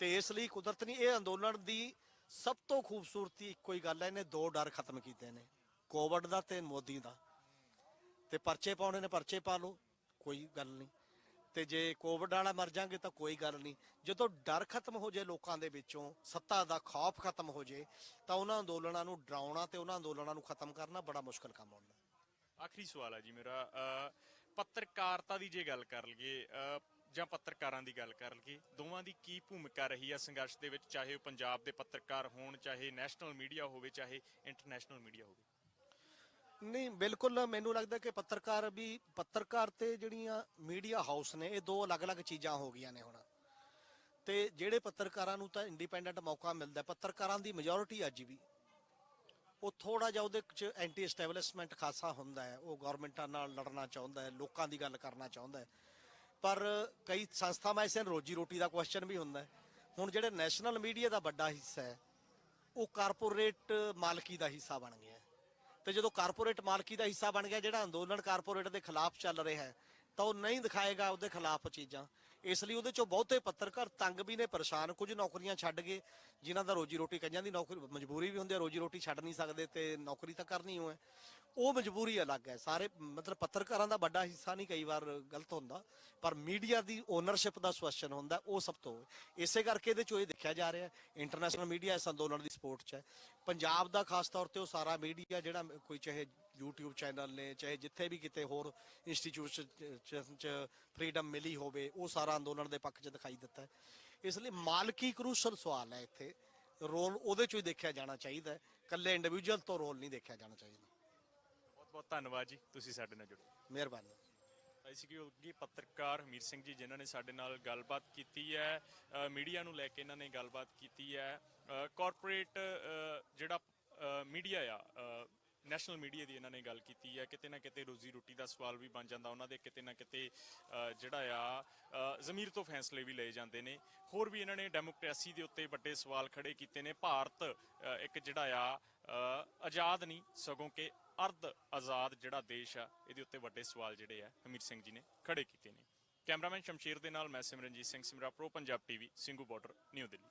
ਤੇ ਇਸ ਲਈ ਕੁਦਰਤ ਨੇ ਇਹ ਅੰਦੋਲਨ ਦੀ ਸਭ ਤੋਂ ਖੂਬਸੂਰਤੀ ਇੱਕੋ ਹੀ ਗੱਲ ਹੈ, ਇਹਨੇ ਦੋ ਡਰ ਖਤਮ ਕੀਤੇ ਨੇ, ਕੋਵਿਡ ਦਾ ਤੇ ਮੋਦੀ ਦਾ। ਤੇ ਪਰਚੇ ਪਾਉਣੇ ਨੇ, ਪਰਚੇ ਪਾ ਲਓ। ਕੋਈ ਗੱਲ ਨਹੀਂ। ਤੇ ਜੇ ਕੋਵਿਡ ਵਾਲਾ ਮਰ ਜਾਗੇ ਤਾਂ ਕੋਈ ਗੱਲ ਨਹੀਂ। ਜਦੋਂ ਡਰ ਖਤਮ ਹੋ ਜਾਏ ਲੋਕਾਂ ਦੇ ਵਿੱਚੋਂ, ਸੱਤਾ ਦਾ ਖੌਫ ਖਤਮ ਹੋ ਜਾਏ, ਤਾਂ ਉਹਨਾਂ ਅੰਦੋਲਨਾਂ ਨੂੰ ਡਰਾਉਣਾ ਤੇ ਉਹਨਾਂ ਅੰਦੋਲਨਾਂ ਨੂੰ ਖਤਮ ਕਰਨਾ ਬੜਾ ਮੁਸ਼ਕਲ ਕੰਮ ਹੁੰਦਾ ਆਖਰੀ ਸਵਾਲ ਹੈ ਜੀ ਮੇਰਾ। ਪੱਤਰਕਾਰਤਾ ਦੀ ਜੇ ਗੱਲ ਕਰ ਲਈਏ ਜਾਂ ਪੱਤਰਕਾਰਾਂ ਦੀ ਗੱਲ ਕਰ ਲਈਏ, ਦੋਵਾਂ ਦੀ ਕੀ ਭੂਮਿਕਾ ਰਹੀ ਹੈ ਸੰਘਰਸ਼ ਦੇ ਵਿੱਚ? ਚਾਹੇ ਉਹ ਪੰਜਾਬ ਦੇ ਪੱਤਰਕਾਰ ਹੋਣ, ਚਾਹੇ ਨੈਸ਼ਨਲ ਮੀਡੀਆ ਹੋਵੇ, ਚਾਹੇ ਇੰਟਰਨੈਸ਼ਨਲ ਮੀਡੀਆ ਹੋਵੇ। ਨਹੀਂ, ਬਿਲਕੁਲ ਮੈਨੂੰ ਲੱਗਦਾ ਕਿ ਪੱਤਰਕਾਰ ਵੀ, ਪੱਤਰਕਾਰ ਤੇ ਜਿਹੜੀਆਂ ਮੀਡੀਆ ਹਾਊਸ ਨੇ, ਇਹ ਦੋ ਅਲੱਗ-ਅਲੱਗ ਚੀਜ਼ਾਂ ਹੋ ਗਈਆਂ ਨੇ ਹੁਣ। ਤੇ ਜਿਹੜੇ ਪੱਤਰਕਾਰਾਂ ਨੂੰ ਤਾਂ ਇੰਡੀਪੈਂਡੈਂਟ ਮੌਕਾ ਮਿਲਦਾ, ਪੱਤਰਕਾਰਾਂ ਦੀ ਮੈਜੋਰਿਟੀ ਅੱਜ ਵੀ। ਉਹ ਥੋੜਾ ਜਿਹਾ ਉਹਦੇ ਚ ਐਂਟੀ ਐਸਟੈਬਲਿਸ਼ਮੈਂਟ ਖਾਸਾ ਹੁੰਦਾ ਹੈ, ਉਹ ਗਵਰਨਮੈਂਟਾਂ ਨਾਲ ਲੜਨਾ ਚਾਹੁੰਦਾ ਹੈ, ਲੋਕਾਂ ਦੀ ਗੱਲ ਕਰਨਾ ਚਾਹੁੰਦਾ ਹੈ। ਪਰ ਕਈ ਸੰਸਥਾਵਾਂ ਐਸੇ ਰੋਜੀ ਰੋਟੀ ਦਾ ਕੁਐਸਚਨ ਵੀ ਹੁੰਦਾ ਹੈ। ਹੁਣ ਜਿਹੜੇ ਨੈਸ਼ਨਲ ਮੀਡੀਆ ਦਾ ਵੱਡਾ ਹਿੱਸਾ ਹੈ, ਉਹ ਕਾਰਪੋਰੇਟ ਮਾਲਕੀ ਦਾ ਹਿੱਸਾ ਬਣ ਗਿਆ ਤੇ ਜਦੋਂ ਕਾਰਪੋਰੇਟ ਮਾਲਕੀ ਦਾ ਹਿੱਸਾ ਬਣ ਗਿਆ, ਜਿਹੜਾ ਅੰਦੋਲਨ ਕਾਰਪੋਰੇਟ ਦੇ ਖਿਲਾਫ ਚੱਲ ਰਿਹਾ ਹੈ, ਤਾਂ ਉਹ ਨਹੀਂ ਦਿਖਾਏਗਾ ਉਹਦੇ ਖਿਲਾਫ ਚੀਜ਼ਾਂ। ਇਸ ਲਈ ਉਹਦੇ ਚੋਂ ਬਹੁਤੇ ਪੱਤਰਕਾਰ ਤੰਗ ਵੀ ਨੇ, ਪਰੇਸ਼ਾਨ ਕੁਝ ਨੌਕਰੀਆਂ ਛੱਡ ਗਏ, ਜਿਨ੍ਹਾਂ ਦਾ ਰੋਜੀ ਰੋਟੀ ਕਈਆਂ ਦੀ ਨੌਕਰੀ, ਮਜਬੂਰੀ ਵੀ ਹੁੰਦੀ ਹੈ, ਰੋਜੀ ਰੋਟੀ ਛੱਡ ਨਹੀਂ ਸਕਦੇ ਤੇ ਨੌਕਰੀ ਤਾਂ ਕਰਨੀ ਹੋ। ਉਹ ਮਜਬੂਰੀ ਅਲੱਗ ਹੈ। ਸਾਰੇ ਮਤਲਬ ਪੱਤਰਕਾਰਾਂ ਦਾ ਵੱਡਾ ਹਿੱਸਾ ਨਹੀਂ ਕਈ ਵਾਰ ਗਲਤ ਹੁੰਦਾ, ਪਰ ਮੀਡੀਆ ਦੀ ਓਨਰਸ਼ਿਪ ਦਾ ਸਵੈਸ਼ਨ ਹੁੰਦਾ, ਉਹ ਸਭ ਤੋਂ ਇਸੇ ਕਰਕੇ ਇਹਦੇ ਚੋਂ ਇਹ ਦੇਖਿਆ ਜਾ ਰਿਹਾ ਇੰਟਰਨੈਸ਼ਨਲ ਮੀਡੀਆ ਇਸ ਅੰਦੋਲਨ ਦੀ ਸਪੋਰਟ 'ਚ ਹੈ। ਪੰਜਾਬ ਦਾ ਖਾਸ ਤੌਰ ਤੇ ਉਹ ਸਾਰਾ ਮੀਡੀਆ ਜਿਹੜਾ ਕੋਈ ਚਾਹੇ YouTube ਚੈਨਲ ਨੇ ਚਾਹੇ ਜਿੱਥੇ ਵੀ ਕਿਤੇ ਹੋਰ ਇੰਸਟੀਚਿਊਸ਼ਨ 'ਚ ਫਰੀडम ਮਿਲੀ ਹੋਵੇ ਉਹ ਸਾਰਾ ਅੰਦੋਲਨ ਦੇ ਪੱਖ 'ਚ ਦਿਖਾਈ ਦਿੱਤਾ ਇਸ ਲਈ ਮਾਲਕੀ ਕਰੂਸ਼ਲ ਸਵਾਲ ਹੈ ਇੱਥੇ। ਰੋਲ ਉਹਦੇ 'ਚੋਂ ਹੀ ਦੇਖਿਆ ਜਾਣਾ ਚਾਹੀਦਾ ਇਕੱਲੇ ਇੰਡੀਵਿਜੂਅਲ ਤੋਂ ਰੋਲ ਨਹੀਂ ਦੇਖਿਆ ਜਾਣਾ ਚਾਹੀਦਾ। ਬਹੁਤ ਬਹੁਤ ਧੰਨਵਾਦ ਜੀ ਤੁਸੀਂ ਸਾਡੇ ਨਾਲ ਜੁੜੇ। ਮਿਹਰਬਾਨੀ। ਅਸੀਂ ਕਿ ਪੱਤਰਕਾਰ ਹਮੀਰ ਸਿੰਘ ਜੀ ਜਿਨ੍ਹਾਂ ਨੇ ਸਾਡੇ ਨਾਲ ਗੱਲਬਾਤ ਕੀਤੀ ਹੈ ਮੀਡੀਆ ਨੂੰ ਲੈ ਕੇ ਇਹਨਾਂ ਨੇ ਗੱਲਬਾਤ ਕੀਤੀ ਹੈ। ਕਾਰਪੋਰੇਟ ਜਿਹੜਾ ਮੀਡੀਆ ਆ ਨੈਸ਼ਨਲ ਮੀਡੀਆ ਦੀ ਇਹਨਾਂ ਨੇ ਗੱਲ ਕੀਤੀ ਹੈ, ਕਿਤੇ ਨਾ ਕਿਤੇ ਰੋਜ਼ੀ ਰੋਟੀ ਦਾ ਸਵਾਲ ਵੀ ਬਣ ਜਾਂਦਾ ਉਹਨਾਂ ਦੇ, ਕਿਤੇ ਨਾ ਕਿਤੇ ਜਿਹੜਾ ਆ ਜ਼ਮੀਰ ਤੋਂ ਫੈਸਲੇ ਵੀ ਲਏ ਜਾਂਦੇ ਨੇ। ਹੋਰ ਵੀ ਇਹਨਾਂ ਨੇ ਡੈਮੋਕ੍ਰੇਸੀ ਦੇ ਉੱਤੇ ਵੱਡੇ ਸਵਾਲ ਖੜੇ ਕੀਤੇ ਨੇ। ਭਾਰਤ ਇੱਕ ਜਿਹੜਾ ਆ ਆਜ਼ਾਦ ਨਹੀਂ, ਸਗੋਂ ਕਿ ਅਰਧ ਆਜ਼ਾਦ ਜਿਹੜਾ ਦੇਸ਼ ਆ, ਇਹਦੇ ਉੱਤੇ ਵੱਡੇ ਸਵਾਲ ਜਿਹੜੇ ਆ, ਹਮੀਰ ਸਿੰਘ ਜੀ ਨੇ ਖੜੇ ਕੀਤੇ ਨੇ। ਕੈਮਰਾਮੈਨ ਸ਼ਮਸ਼ੀਰ ਦੇ ਨਾਲ ਮੈਂ Simranjeet Singh Simra, pro Punjab TV Singhu border, new Delhi.